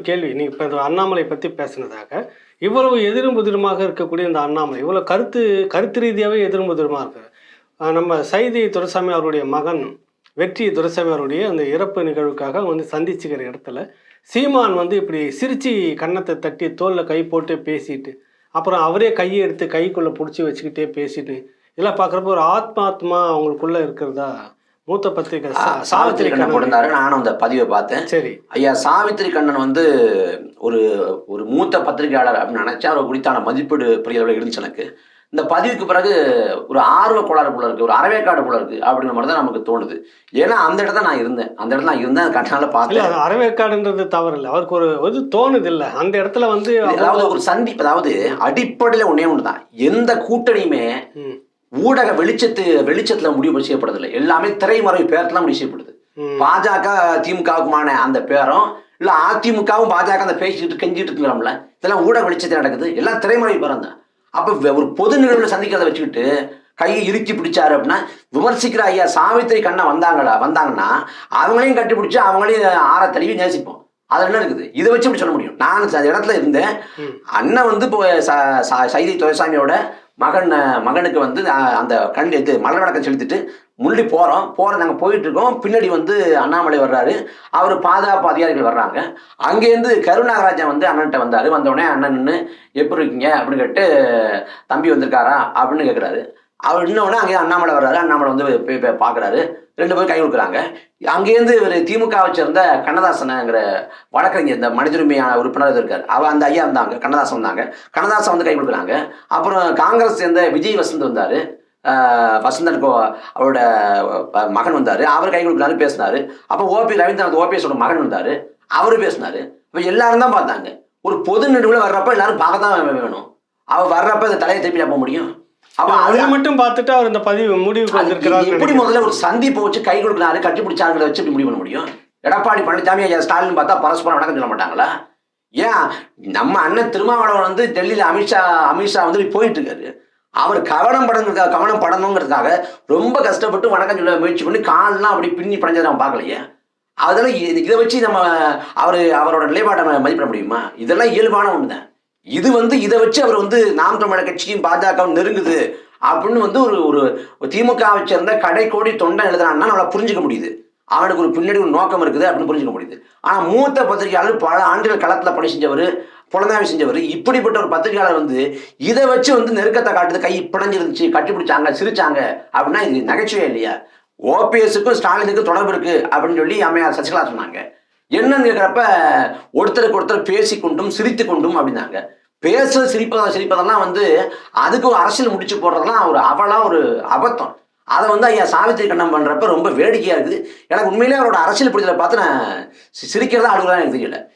கேள்வி. நீ இப்போ அண்ணாமலை பற்றி பேசினதாக இவ்வளவு எதிரும் புதிரமாக இருக்கக்கூடிய இந்த அண்ணாமலை இவ்வளோ கருத்து கருத்து ரீதியாகவே எதிரும் புதிரமாக இருக்கு நம்ம சைதி துரைசாமி அவருடைய மகன் வெற்றி துரைசாமி அவருடைய அந்த இறப்பு நிகழ்வுக்காக வந்து சந்திச்சுக்கிற இடத்துல சீமான் வந்து இப்படி சிரிச்சு கன்னத்தை தட்டி தோலில் கை போட்டு பேசிட்டு அப்புறம் அவரே கையை எடுத்து கைக்குள்ளே பிடிச்சி வச்சுக்கிட்டே பேசிட்டு இதெல்லாம் பார்க்குறப்ப ஒரு ஆத்மாத்மா அவங்களுக்குள்ளே இருக்கிறதா? மூத்த பத்திரிகை சாவித்திரி கண்ணன். போட்டிருந்தாரு நானும் அந்த பதிவை பார்த்தேன். சரி. ஐயா சாவித்திரி கண்ணன் வந்து ஒரு ஒரு மூத்த பத்திரிகையாளர் அப்படின்னு நினைச்சா அவர் குறித்தான மதிப்பீடு பெரிய அளவில் இருந்துச்சு எனக்கு. இந்த பதிவுக்கு பிறகு ஒரு ஆர்வ கோளாறு போல இருக்கு ஒரு அறவேக்காடு போல இருக்கு அப்படிங்கிற மாதிரி தான் நமக்கு தோணுது. ஏன்னா அந்த இடத்துல நான் இருந்தேன். அந்த இடத்துல நான் இருந்தேன் கண்ணால பார்த்தேன். அறவேக்காடுன்றது தவறு இல்லை அவருக்கு ஒரு இது தோணுது இல்ல அந்த இடத்துல வந்து அதாவது ஒரு சந்திப்பு அதாவது அடிப்படையில ஒண்ணே ஒண்ணுதான். எந்த கூட்டணியுமே ஊடக வெளிச்சத்து வெளிச்சத்துல முடிவு செய்யப்படுறதில்லை. எல்லாமே திரைமறை பேரத்துல முடிவு செய்யப்படுது. பாஜக திமுகவுக்குமான அந்த பேரம் இல்ல அதிமுகவும் பாஜக அந்த பேசிட்டு கெஞ்சிட்டு இருக்கிறோம்ல இதெல்லாம் ஊடக வெளிச்சத்தில் நடக்குது. எல்லாம் திரைமறை பேரம் தான் அப்ப ஒரு பொது நிகழ்வுல சந்திக்கிறத வச்சுக்கிட்டு கையை இறுக்கி பிடிச்சாரு அப்படின்னா விமர்சிக்கிற ஐயா சாவித்திரி கண்ணா வந்தாங்களா வந்தாங்கன்னா அவங்களையும் கட்டி பிடிச்சி அவங்களையும் ஆற தழுவி நேசிப்போம். அது என்ன இருக்குது? இதை வச்சு இப்படி சொல்ல முடியும்? நான் அந்த இடத்துல இருந்தேன். அண்ணன் வந்து இப்போ சைதை துரைசாமியோட மகன் மகனுக்கு வந்து அந்த கண் இது மலர் வணக்கம் செலுத்திட்டு முள்ளி போகிறோம் போகிற நாங்கள் போயிட்டுருக்கோம் பின்னாடி வந்து அண்ணாமலை வர்றாரு. அவர் பாதுகாப்பு அதிகாரிகள் வர்றாங்க. அங்கேருந்து கருநாகராஜன் வந்து அண்ணன்ட்ட வந்தார். வந்தோடனே அண்ணன் எப்படி இருக்கீங்க? அப்படின்னு கேட்டு தம்பி வந்திருக்காரா? அப்படின்னு கேட்குறாரு அவர் இன்னொன்று அங்கேயே அண்ணாமலை வர்றாரு. அண்ணாமலை வந்து போய் பார்க்குறாரு. ரெண்டு பேரும் கை கொடுக்குறாங்க. அங்கேருந்து இவர் திமுகவை சேர்ந்த கண்ணதாசனுங்கிற வழக்கறிஞர் இந்த மனிதருமையான உறுப்பினர் இருக்கார். அவர் அந்த ஐயா இருந்தாங்க கண்ணதாசன் வந்தாங்க. கண்ணதாசன் வந்து கை கொடுக்குறாங்க. அப்புறம் காங்கிரஸ் சேர்ந்த விஜய் வசந்த் வந்தார். வசந்தன் கோ அவரோட மகன் வந்தார். அவர் கை கொடுக்குறாரு பேசினாரு. அப்போ ஓபி ரவீந்திரநாத் ஓபிஎஸோட மகன் வந்தார். அவரு பேசினாரு. இப்போ எல்லாரும் தான் பார்த்தாங்க. ஒரு பொது நிகழ்வுல வர்றப்ப எல்லாரும் பார்க்க தான் வேணும். அவர் வர்றப்ப இந்த தலையை திருப்பி போக முடியும்? அதை மட்டும் பார்த்துட்டு அவர் இந்த பதிவு அது வந்திருக்கிறார் எப்படி முதல்ல ஒரு சந்திப்பை வச்சு கை கொடுக்குறாரு கட்டி பிடிச்சாங்கிறத வச்சு இப்படி முடிவு பண்ண முடியும்? எடப்பாடி பழனிசாமி ஐயா ஸ்டாலின் பார்த்தா பரஸ்பரம் வணக்கம் சொல்ல மாட்டாங்களா? ஏன்? நம்ம அண்ணன் திருமாவளவன் வந்து டெல்லியில் அமித்ஷா அமித்ஷா வந்து போயிட்டு இருக்காரு அவர் கவனம் படங்கிறதுக்காக கவனம் படணுங்கிறதுக்காக ரொம்ப கஷ்டப்பட்டு வணக்கம் சொல்ல முயற்சி பண்ணி கால்லாம் அப்படி பின்னி படைஞ்சதை நம்ம பார்க்கலையே? அதெல்லாம் இதை வச்சு நம்ம அவர் அவரோட நிலைப்பாட்டை மதிப்பிட முடியுமா? இதெல்லாம் இயல்பான ஒன்று தான் இது வந்து இதை வச்சு அவர் வந்து நாம் தமிழர் கட்சியும் பாஜகவும் நெருங்குது அப்படின்னு வந்து ஒரு ஒரு திமுகவை சேர்ந்த கடைக்கோடி தொண்டன் எழுதுறான்னா நம்மளை புரிஞ்சுக்க முடியுது. அவனுக்கு ஒரு பின்னாடி ஒரு நோக்கம் இருக்குது அப்படின்னு புரிஞ்சுக்க முடியுது. ஆனால் மூத்த பத்திரிகையாளர் பல ஆண்டுகள் களத்தில் பணி செஞ்சவர் புலனாய்வு செஞ்சவர் இப்படிப்பட்ட ஒரு பத்திரிகையாளர் வந்து இதை வச்சு வந்து நெருக்கத்தை காட்டுது கை பிணைஞ்சிருந்துச்சு கட்டி பிடிச்சாங்க சிரிச்சாங்க அப்படின்னா இது நகைச்சுவை இல்லையா? ஓபிஎஸ்க்கும் ஸ்டாலினுக்கும் தொடர்பு இருக்கு அப்படின்னு சொல்லி அம்மையார் சசிகலா சொன்னாங்க. என்னன்னு கேட்குறப்ப ஒருத்தருக்கு ஒருத்தர் பேசி கொண்டும் சிரித்து கொண்டும் அப்படின்னாங்க. பேச சிரிப்பதா சிரிப்பதெல்லாம் வந்து அதுக்கு ஒரு அரசியல் முடிச்சு போடுறதெல்லாம் ஒரு அவலாக ஒரு அபத்தம். அதை வந்து ஐயா சாவித்திரி கண்ணம் பண்ணுறப்ப ரொம்ப வேடிக்கையாக இருக்குது. எனக்கு உண்மையிலே அவரோட அரசியல் பிடிச்சதை பார்த்து நான் சி- சிரிக்கிறதா அழுகுறதா எனக்கு தெரியல.